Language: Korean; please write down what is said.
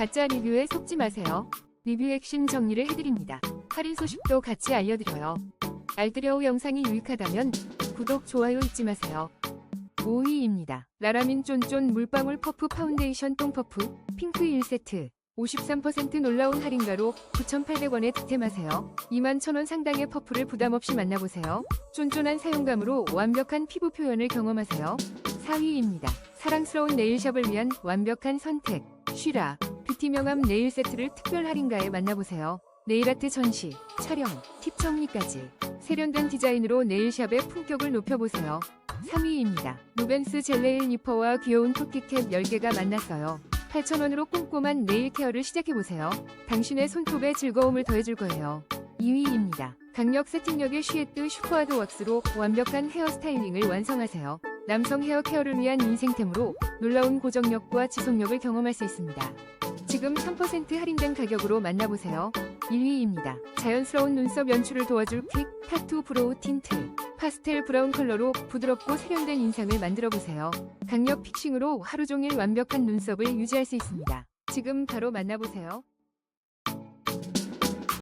가짜 리뷰에 속지 마세요. 리뷰 핵심 정리를 해드립니다. 할인 소식도 같이 알려드려요. 알뜰여우 영상이 유익하다면 구독, 좋아요 잊지 마세요. 5위입니다. 라라민 쫀쫀 물방울 퍼프 파운데이션 똥퍼프 핑크 1세트 53% 놀라운 할인가로 9,800원에 득템하세요. 21,000원 상당의 퍼프를 부담없이 만나보세요. 쫀쫀한 사용감으로 완벽한 피부 표현을 경험하세요. 4위입니다. 사랑스러운 네일샵을 위한 완벽한 선택. 쉬라. 뷰티 명함 네일 세트를 특별 할인가에 만나보세요. 네일아트 전시, 촬영, 팁 정리까지. 세련된 디자인으로 네일샵의 품격을 높여보세요. 3위입니다. 루벤스 젤네일 니퍼와 귀여운 토끼캡 10개가 만났어요. 8,000원으로 꼼꼼한 네일 케어를 시작해보세요. 당신의 손톱에 즐거움을 더해줄 거예요. 2위입니다. 강력 세팅력의 쉬에뜨 슈퍼하드 왁스로 완벽한 헤어 스타일링을 완성하세요. 남성 헤어 케어를 위한 인생템으로 놀라운 고정력과 지속력을 경험할 수 있습니다. 지금 3% 할인된 가격으로 만나보세요. 1위입니다. 자연스러운 눈썹 연출을 도와줄 퀵 타투 브로우 틴트. 파스텔 브라운 컬러로 부드럽고 세련된 인상을 만들어 보세요. 강력 픽싱으로 하루 종일 완벽한 눈썹을 유지할 수 있습니다. 지금 바로 만나보세요.